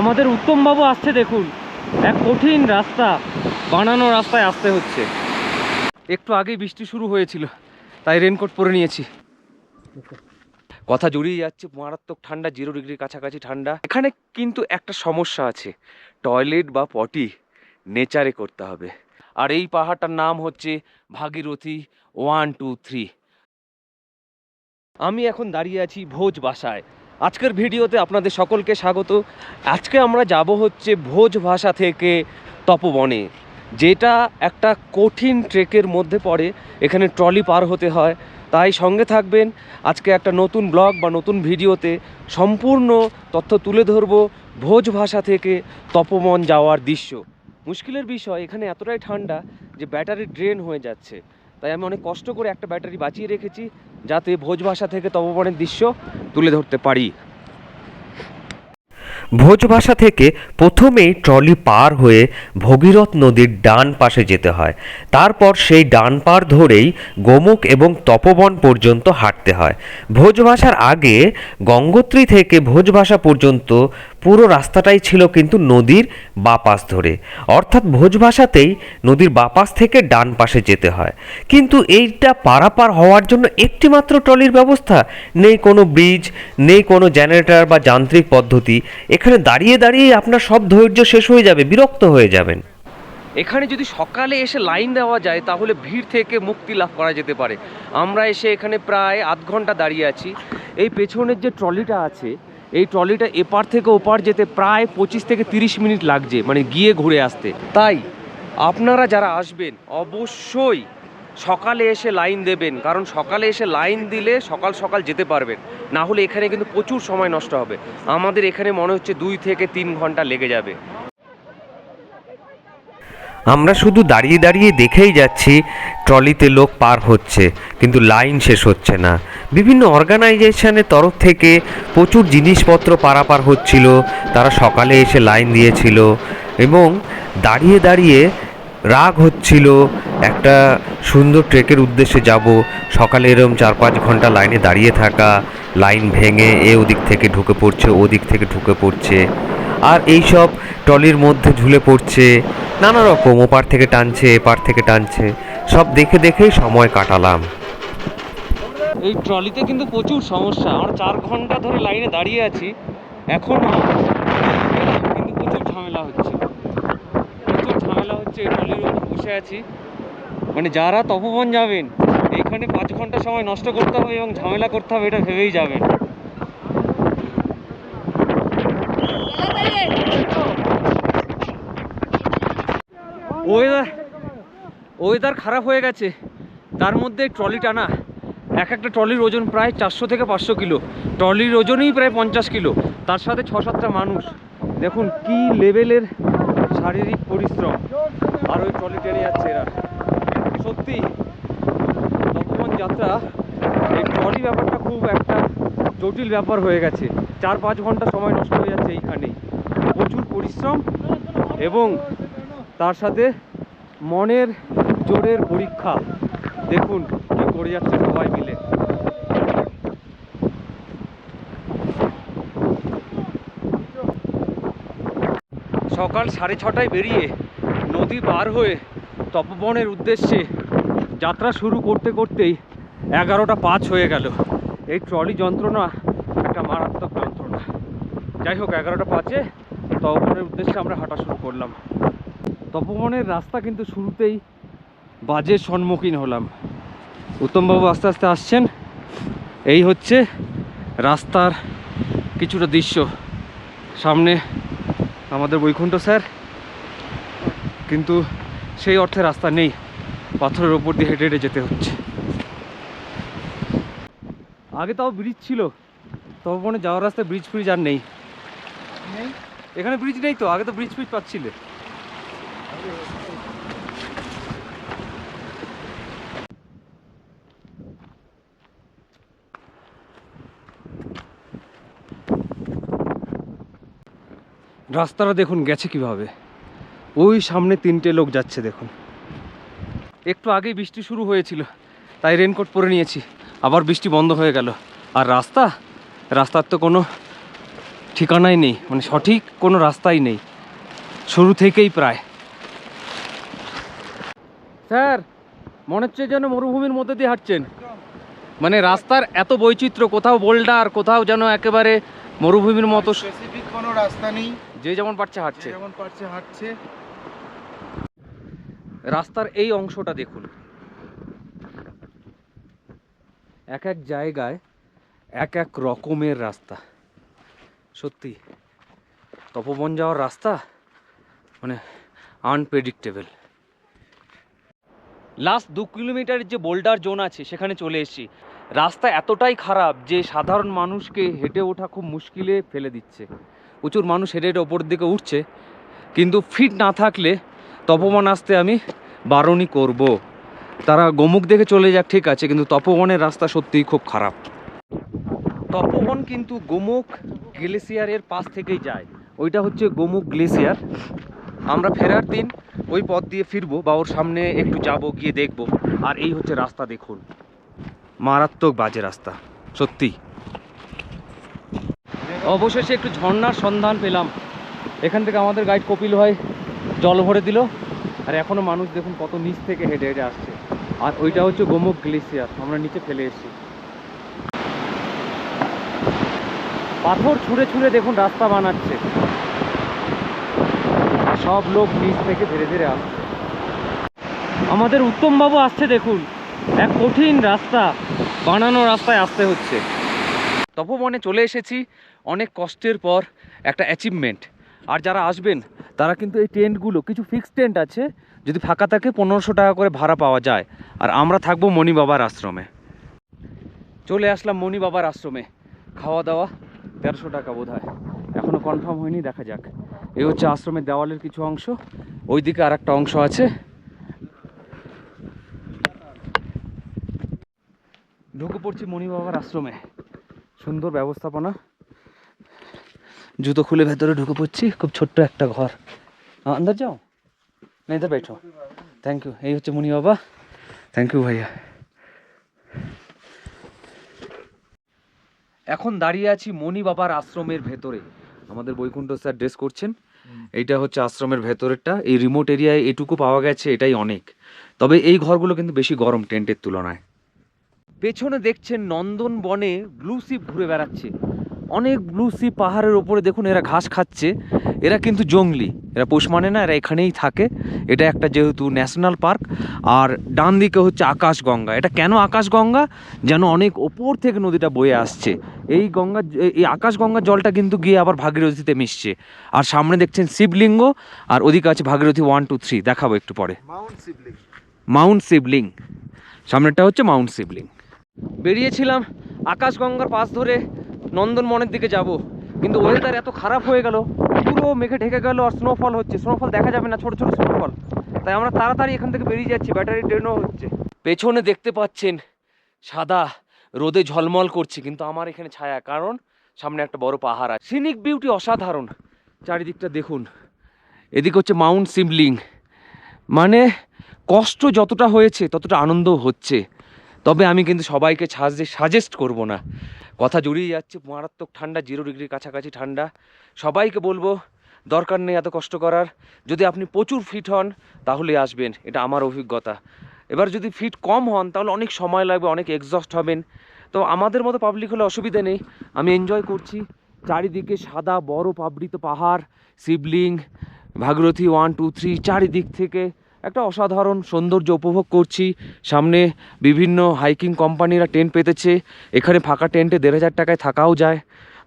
আমাদের উত্তমবাবু আসছে দেখুন। এক কঠিন রাস্তা, বানানো রাস্তায় আসতে হচ্ছে। একটু আগেই বৃষ্টি শুরু হয়েছিল, তাই রেনকোট পরে নিয়েছি। কথা জড়িয়ে যাচ্ছে, মারাত্মক ঠান্ডা জিরো ডিগ্রির কাছাকাছি ঠান্ডা। এখানে কিন্তু একটা সমস্যা আছে টয়লেট বা পটি নেচারে করতে হবে। আর এই পাহাড়টার নাম হচ্ছে ভাগীরথী ওয়ান টু থ্রি আমি এখন দাঁড়িয়ে আছি ভোজ বাসায়। আজকের ভিডিওতে আপনাদের সকলকে স্বাগত। আজকে আমরা যাব হচ্ছে ভোজ ভাষা থেকে তপবনে, যেটা একটা কঠিন ট্রেকের মধ্যে পড়ে, এখানে ট্রলি পার হতে হয়। তাই সঙ্গে থাকবেন, আজকে একটা নতুন ব্লগ বা নতুন ভিডিওতে সম্পূর্ণ তথ্য তুলে ধরব ভোজ ভাষা থেকে তপবন যাওয়ার দৃশ্য। মুশকিলের বিষয়, এখানে এতটাই ঠান্ডা যে ব্যাটারি ড্রেন হয়ে যাচ্ছে। তাই আমি অনেক কষ্ট করে একটা ব্যাটারি বাঁচিয়ে রেখেছি যাতে ভোজ ভাষা থেকে তপবনের দৃশ্য তুলে ধরতে পারি। ভোজবাসা থেকে প্রথমেই ট্রলি পার হয়ে ভগীরথ নদীর ডান পাশে যেতে হয়। তারপর সেই ডান পার ধরেই গোমুখ এবং তপবন পর্যন্ত হাঁটতে হয়। ভোজবাসার আগে গঙ্গোত্রী থেকে ভোজবাসা পর্যন্ত পুরো রাস্তাটাই ছিল কিন্তু নদীর বাপাস ধরে। অর্থাৎ ভোজবাসাতেই নদীর বাপাস থেকে ডান পাশে যেতে হয়। কিন্তু এইটা পারাপার হওয়ার জন্য একটি মাত্র ট্রলির ব্যবস্থা? নেই কোনো ব্রিজ, নেই কোনো জেনারেটর বা যান্ত্রিক পদ্ধতি। এখানে দাঁড়িয়ে দাঁড়িয়ে আপনার সব ধৈর্য শেষ হয়ে যাবে, বিরক্ত হয়ে যাবেন। এখানে যদি সকালে এসে লাইন দেওয়া যায়, তাহলে ভিড় থেকে মুক্তি লাভ করা যেতে পারে। আমরা এসে এখানে প্রায় আধ ঘণ্টা দাঁড়িয়ে আছি। এই পেছনের যে ট্রলিটা আছে এই ট্রলিটা এপার থেকে ওপার যেতে প্রায় পঁচিশ থেকে তিরিশ মিনিট লাগছে মানে গিয়ে ঘুরে আসতে। তাই আপনারা যারা আসবেন, অবশ্যই সকালে এসে লাইন দেবেন, কারণ সকালে এসে লাইন দিলে সকাল সকাল যেতে পারবেন। না হলে এখানে কিন্তু প্রচুর সময় নষ্ট হবে। আমাদের এখানে মনে হচ্ছে দুই থেকে তিন ঘণ্টা লেগে যাবে। আমরা শুধু দাঁড়িয়ে দাঁড়িয়ে দেখেই যাচ্ছি, ট্রলিতে লোক পার হচ্ছে, কিন্তু লাইন শেষ হচ্ছে না। বিভিন্ন অর্গানাইজেশনের তরফ থেকে প্রচুর জিনিসপত্র পারাপার হচ্ছিল, তারা সকালে এসে লাইন দিয়েছিল এবং দাঁড়িয়ে দাঁড়িয়ে রাগ হচ্ছিল, একটা সুন্দর ট্রেকের উদ্দেশ্যে যাব, সকালে এরম চার পাঁচ ঘণ্টা লাইনে দাঁড়িয়ে থাকা, লাইন ভেঙে এ ওদিক থেকে ঢুকে পড়ছে ওদিক থেকে ঢুকে পড়ছে, আর এই সব ট্রলির মধ্যে ঝুলে পড়ছে নানা রকম ওপার থেকে টানছে এপার থেকে টানছে। সব দেখে দেখেই সময় কাটালাম। এই ট্রলিতে কিন্তু প্রচুর সমস্যা। আমরা চার ঘণ্টা ধরে লাইনে দাঁড়িয়ে আছি। এখনও কিন্তু প্রচুর ঝামেলা হচ্ছে। প্রচুর ঝামেলা হচ্ছে এই ট্রলির উপর বসে আছি। মানে যারা তপবন যাবেন এইখানে পাঁচ ঘণ্টা সময় নষ্ট করতে হবে এবং ঝামেলা করতে হবে, এটা ভেবেই যাবেন। ওয়েদার ওয়েদার খারাপ হয়ে গেছে। তার মধ্যে ট্রলি টানা। এক একটা ট্রলির ওজন প্রায় চারশো থেকে পাঁচশো কিলো। ট্রলির ওজনই প্রায় পঞ্চাশ কিলো। তার সাথে ছ সাতটা মানুষ। দেখুন কি লেভেলের শারীরিক পরিশ্রম। আর ওই ট্রলি টেনে যাচ্ছে এরা। সত্যি তপবন যাত্রা, এই ট্রলি ব্যাপারটা খুব একটা জটিল ব্যাপার হয়ে গেছে। চার পাঁচ ঘণ্টা সময় নষ্ট হয়ে যাচ্ছে এইখানেই। প্রচুর পরিশ্রম এবং তার সাথে মনের জোরের পরীক্ষা। দেখুন কি করে যাচ্ছে সবাই মিলে। সকাল সাড়ে ছটায় বেরিয়ে নদী পার হয়ে তপবনের উদ্দেশ্যে যাত্রা শুরু করতে করতেই এগারোটা পাঁচ হয়ে গেল। এই ট্রলি যন্ত্রণা একটা মারাত্মক যন্ত্রণা। যাই হোক, এগারোটা পাঁচে তপবনের উদ্দেশ্যে আমরা হাঁটা শুরু করলাম। তপবনের রাস্তা কিন্তু শুরুতেই বাজের সম্মুখীন হলাম। উত্তমবাবু আস্তে আস্তে আসছেন। এই হচ্ছে রাস্তার কিছুটা দৃশ্য। সামনে আমাদের বৈকুণ্ঠ স্যার। কিন্তু সেই অর্থে রাস্তা নেই। পাথরের ওপর দিয়ে হেঁটে হেঁটে যেতে হচ্ছে। আগে তাও ব্রিজ ছিল। তপবনে যাওয়ার রাস্তায় ব্রিজ ফ্রিজ আর নেই। এখানে ব্রিজ নেই তো? আগে তো ব্রিজ ফ্রিজ পাচ্ছিলে। রাস্তাটা দেখুন, গেছে কীভাবে? ওই সামনে তিনটে লোক যাচ্ছে, দেখুন। একটু আগেই বৃষ্টি শুরু হয়েছিল, তাই রেনকোট পরে নিয়েছি। আবার বৃষ্টি বন্ধ হয়ে গেল। আর রাস্তা? রাস্তার তো কোনো ঠিকানাই নেই মানে সঠিক কোনো রাস্তাই নেই। শুরু থেকেই প্রায়। স্যার মনে হচ্ছে যেন মরুভূমির মধ্যে দিয়ে হাঁটছেন। মানে রাস্তার এত বৈচিত্র্য কোথাও বোল্ডার কোথাও যেন একেবারে মরুভূমির মতো স্পেসিফিক কোনো রাস্তা নেই। যে যেমন পারছে হাঁটছে। যেমন পারছে হাঁটছে। রাস্তার এই অংশটা দেখুন। এক এক জায়গায় এক এক রকমের রাস্তা। সত্যি তপবন যাওয়ার রাস্তা মানে আনপ্রেডিক্টেবল লাস্ট দু কিলোমিটারের যে বোল্ডার জোন আছে, সেখানে চলে এসেছি। রাস্তা এতটাই খারাপ যে সাধারণ মানুষকে হেঁটে ওঠা খুব মুশকিলে ফেলে দিচ্ছে। প্রচুর মানুষ হেঁটে হেঁটে ওপর দিকে উঠছে। কিন্তু ফিট না থাকলে তপবন আসতে আমি বারণই করব। তারা গোমুখ দেখে চলে যাক, ঠিক আছে, কিন্তু তপবনের রাস্তা সত্যিই খুব খারাপ। তপবন কিন্তু গোমুখ গ্লেসিয়ারের পাশ থেকেই যায়। ওইটা হচ্ছে গোমুখ গ্লেসিয়ার আমরা ফেরার দিন ওই পথ দিয়ে ফিরবো বা ওর সামনে একটু যাব, গিয়ে দেখব। আর এই হচ্ছে রাস্তা, দেখুন। মারাত্মক বাজে রাস্তা, সত্যি। অবশেষে একটু ঝর্ণার সন্ধান পেলাম। এখান থেকে আমাদের গাইড কপিল ভাই জল ভরে দিল। আর এখনও মানুষ দেখুন কত নিচ থেকে হেঁটে হেঁটে আসছে। আর ওইটা হচ্ছে গোমুখ গ্লেসিয়ার আমরা নিচে ফেলে এসেছি। পাথর ছুঁড়ে ছুঁড়ে দেখুন রাস্তা বানাচ্ছে। সব লোক নিচ থেকে ধীরে ধীরে আসছে। আমাদের উত্তমবাবু আসছে দেখুন। এক কঠিন রাস্তা, বানানো রাস্তায় আসতে হচ্ছে। তপবনে চলে এসেছি অনেক কষ্টের পর একটা অ্যাচিভমেন্ট আর যারা আসবেন, তারা কিন্তু এই টেন্টগুলো, কিছু ফিক্সড টেন্ট আছে, যদি ফাঁকা থাকে পনেরোশো টাকা করে ভাড়া পাওয়া যায়। আর আমরা থাকব মণি বাবার আশ্রমে। চলে আসলাম মণি বাবার আশ্রমে। খাওয়া দাওয়া তেরোশো টাকা বোধ হয় এখনও কনফার্ম হয়নি, দেখা যাক। এ হচ্ছে আশ্রমের দেওয়ালের কিছু অংশ। ওই দিকে আর একটা অংশ আছে। ঢুকে পড়ছি মণি বাবার আশ্রমে। সুন্দর ব্যবস্থাপনা। জুতো খুলে ভেতরে ঢুকে পড়ছি, খুব ছোট্ট একটা ঘর। আন্দার যাও? না বেঠো থ্যাংক ইউ এই হচ্ছে মণি বাবা। থ্যাংক ইউ ভাইয়া। এখন দাঁড়িয়ে আছি মণি বাবার আশ্রমের ভেতরে। আমাদের বৈকুণ্ঠ স্যার ড্রেস করছেন। এইটা হচ্ছে আশ্রমের ভেতরেরটা। এই রিমোট এরিয়ায় এটুকু পাওয়া গেছে, এটাই অনেক। তবে এই ঘরগুলো কিন্তু বেশি গরম টেন্টের তুলনায়। পেছনে দেখছেন নন্দন বনে ব্লু শিপ ঘুরে বেড়াচ্ছে। অনেক ব্লু শিপ পাহাড়ের ওপরে দেখুন এরা ঘাস খাচ্ছে। এরা কিন্তু জঙ্গলি। এরা পোষ মানে না এরা এখানেই থাকে। এটা একটা যেহেতু ন্যাশনাল পার্ক আর ডান দিকে হচ্ছে আকাশগঙ্গা। এটা কেন আকাশগঙ্গা? যেন অনেক ওপর থেকে নদীটা বয়ে আসছে। এই গঙ্গা এই আকাশগঙ্গার জলটা কিন্তু গিয়ে আবার ভাগীরথীতে মিশছে। আর সামনে দেখছেন শিবলিঙ্গ আর ওদিকে আছে ভাগীরথী ওয়ান টু থ্রি দেখাবো একটু পরে। মাউন্ট শিবলিং সামনেরটা হচ্ছে মাউন্ট শিবলিং বেরিয়েছিলাম আকাশগঙ্গার পাশ ধরে। নন্দনবনের দিকে যাব। কিন্তু ওয়েদার এত খারাপ হয়ে গেল, পুরো মেঘে ঢেকে গেল আর স্নোফল হচ্ছে। স্নোফল দেখা যাবে না, ছোট ছোট স্নোফল তাই আমরা তাড়াতাড়ি এখান থেকে বেরিয়ে যাচ্ছি ব্যাটারি ট্রেনও হচ্ছে। পেছনে দেখতে পাচ্ছেন, সাদা রোদে ঝলমল করছে, কিন্তু আমার এখানে ছায়া, কারণ সামনে একটা বড় পাহাড় আছে। সিনিক বিউটি অসাধারণ। চারিদিকটা দেখুন। এদিকে হচ্ছে মাউন্ট সিবলিং মানে কষ্ট যতটা হয়েছে, ততটা আনন্দ হচ্ছে। তবে আমি কিন্তু সবাইকে সাজেস্ট করব না। কথা জড়িয়ে যাচ্ছে, মারাত্মক ঠান্ডা জিরো ডিগ্রির কাছাকাছি ঠান্ডা। সবাইকে বলব, দরকার নেই এত কষ্ট করার। যদি আপনি প্রচুর ফিট হন, তাহলে আসবেন, এটা আমার অভিজ্ঞতা। এবার যদি ফিট কম হন, তাহলে অনেক সময় লাগবে, অনেক এক্সস্ট হবেন। তো আমাদের মতো পাবলিক হলে অসুবিধা নেই। আমি এনজয় করছি। চারিদিকে সাদা বড় পাবড়িত পাহাড়, Shivling, Bhagirathi one two three চারিদিক থেকে একটা অসাধারণ সৌন্দর্য উপভোগ করছি। সামনে বিভিন্ন হাইকিং কোম্পানিরা টেন্ট পেতেছে। এখানে ফাঁকা টেন্টে দেড় হাজার টাকায় থাকাও যায়।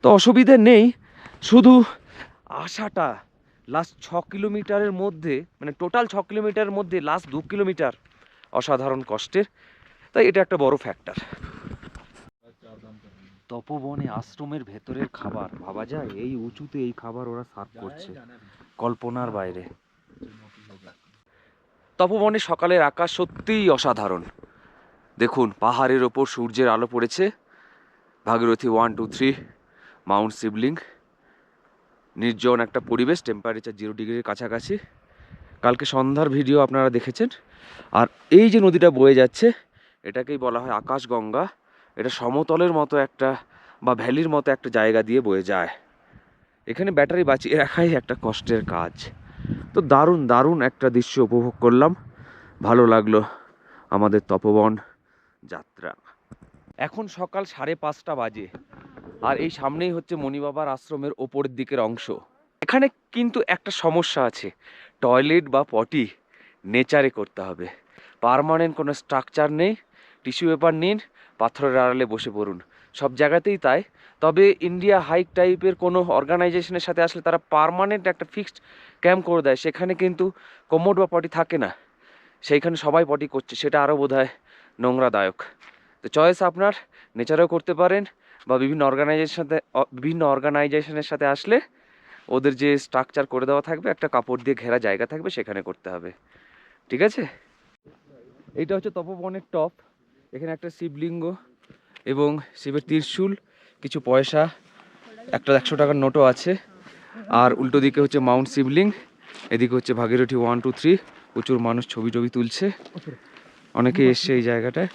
তো অসুবিধে নেই। শুধু আশাটা লাস্ট ছ কিলোমিটারের মধ্যে মানে টোটাল ছ কিলোমিটারের মধ্যে লাস্ট দু কিলোমিটার অসাধারণ কষ্টের। তাই এটা একটা বড় ফ্যাক্টর তপবনে আশ্রমের ভেতরের খাবার, ভাবা যায় এই উঁচুতে এই খাবার ওরা সার্ভ করছে। কল্পনার বাইরে। তপবনে সকালের আকাশ সত্যিই অসাধারণ। দেখুন, পাহাড়ের ওপর সূর্যের আলো পড়েছে। Bhagirathi one two three mount Shivling নির্জন একটা পরিবেশ টেম্পারেচার জিরো ডিগ্রির কাছাকাছি। কালকে সন্ধ্যার ভিডিও আপনারা দেখেছেন। আর এই যে নদীটা বয়ে যাচ্ছে, এটাকেই বলা হয় আকাশগঙ্গা। এটা সমতলের মতো একটা বা ভ্যালির মতো একটা জায়গা দিয়ে বয়ে যায়। এখানে ব্যাটারি বাঁচিয়ে রাখাই একটা কষ্টের কাজ। তো দারুণ দারুণ একটা দৃশ্য উপভোগ করলাম। ভালো লাগল আমাদের তপবন যাত্রা। এখন সকাল সাড়ে পাঁচটা বাজে, আর এই সামনেই হচ্ছে মণিবাবার আশ্রমের ওপরের দিকের অংশ। এখানে কিন্তু একটা সমস্যা আছে, টয়লেট বা পটি নেচারে করতে হবে। পার্মানেন্ট কোনো স্ট্রাকচার নেই, টিস্যু পেপার নিন, পাথরের আড়ালে বসে পড়ুন। সব জায়গাতেই তাই তবে ইন্ডিয়া হাইক টাইপের কোনো অর্গানাইজেশনের সাথে আসলে তারা পার্মানেন্ট একটা ফিক্সড ক্যাম্প করে দেয়, সেখানে কিন্তু কোমোড বা পটি থাকে না। সেইখানে সবাই পটি করছে, সেটা আরও বোধ হয় নোংরাদায়ক। তো চয়েস আপনার, নেচারেও করতে পারেন বা বিভিন্ন অর্গানাইজেশন সাথে বিভিন্ন অর্গানাইজেশনের সাথে আসলে ওদের যে স্ট্রাকচার করে দেওয়া থাকবে, একটা কাপড় দিয়ে ঘেরা জায়গা থাকবে, সেখানে করতে হবে। ঠিক আছে? এইটা হচ্ছে তপবনের টপ, এখানে একটা শিবলিঙ্গ এবং শিবের ত্রিশূল। কিছু পয়সা, একটা একশো টাকার নোটও আছে। আর উল্টো দিকে হচ্ছে মাউন্ট শিবলিং এদিকে হচ্ছে ভাগীরথী ওয়ান টু থ্রি প্রচুর মানুষ ছবি টবি তুলছে। অনেকে এসছে এই জায়গাটায়।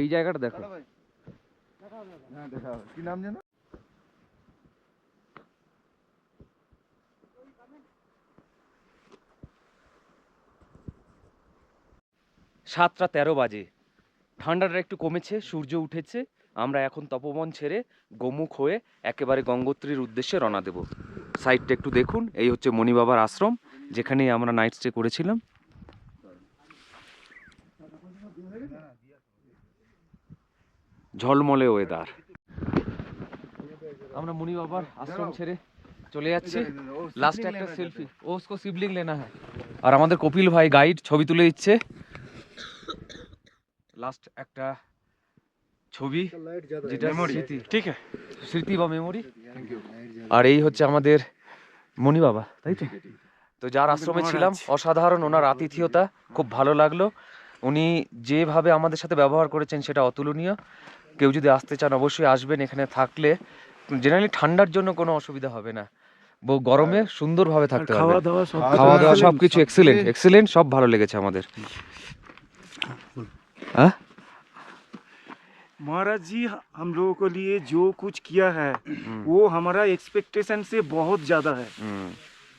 এই জায়গাটা দেখো। হ্যাঁ কি নাম যেন? সাতটা তেরো বাজে। ঠান্ডাটা একটু কমেছে, সূর্য উঠেছে। আমরা এখন তপবন ছেড়ে গোমুখ হয়ে একেবারে গঙ্গোত্রীর উদ্দেশ্যে রওনা দেব। সাইডটা একটু দেখুন, এই হচ্ছে মণিবাবার আশ্রম যেখানে আমরা নাইট স্টে করেছিলাম। ঝলমলে ওয়েদার। আমরা মণিবাবার আশ্রম ছেড়ে চলে যাচ্ছি। লাস্টে একটা সেলফি ওসকো শিবলিং লেনা। হ্যাঁ আর আমাদের কপিল ভাই গাইড ছবি তুলে দিচ্ছে। লাস্ট একটা ছবি যেটা স্মৃতি। ঠিক স্মৃতি বা মেমোরি আর এই হচ্ছে আমাদের মণি বাবা তাই তো? তো যার আশ্রমে ছিলাম অসাধারণ ওনার আতিথিয়তা খুব ভালো লাগল। উনি যেভাবে আমাদের সাথে ব্যবহার করেছেন সেটা অতুলনীয়। কেউ যদি আসতে চান অবশ্যই আসবেন এখানে থাকলে জেনারেলি ঠান্ডার জন্য কোনো অসুবিধা হবে না। বো- গরমে সুন্দরভাবে থাকতে হবে খাওয়া দাওয়া সব খাওয়া দাওয়া সব কিছু এক্সিলেন্ট এক্সিলেন্ট সব ভালো লেগেছে আমাদের। महाराज जी हम लोगों के लिए जो कुछ किया है वो हमारा एक्सपेक्टेशन से बहुत ज़्यादा है। हम्म,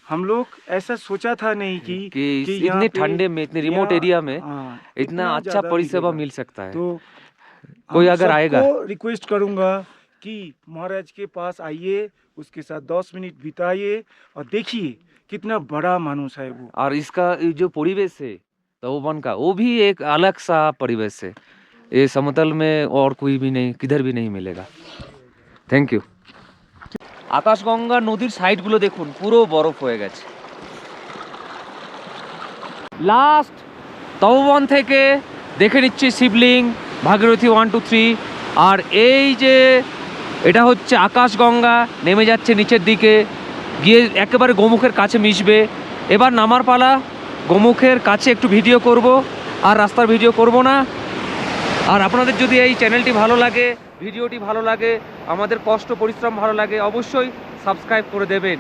हम लोग ऐसा सोचा था नहीं कि कि कि इतने ठंडे में इतने रिमोट एरिया में हाँ, इतना अच्छा परिसेवा मिल सकता है। तो कोई अगर आएगा। रिक्वेस्ट करूँगा कि महाराज के पास आइए उसके साथ दस मिनट बिताइए और देखिए कितना बड़ा मानुष है वो। और इसका जो परिवेश है तपोवन का वो भी एक अलग सा परिवेश है ये समतल में और कोई भी नहीं किधर भी नहीं मिलेगा থ্যাংক ইউ আকাশগঙ্গা নদীর সাইডগুলো দেখুন পুরো বরফ হয়ে গেছে লাস্ট তপবন থেকে দেখে নিচ্ছি Shivling Bhagirathi one two three আর এই যে এটা হচ্ছে আকাশগঙ্গা নেমে যাচ্ছে নিচের দিকে গিয়ে একেবারে গোমুখের কাছে মিশবে এবার নামার পালা গোমুখের কাছে একটু ভিডিও করব, আর রাস্তার ভিডিও করব না। আর আপনাদের যদি এই চ্যানেলটি ভালো লাগে, ভিডিওটি ভালো লাগে, আমাদের কষ্ট, পরিশ্রম ভালো লাগে, অবশ্যই সাবস্ক্রাইব করে দেবেন।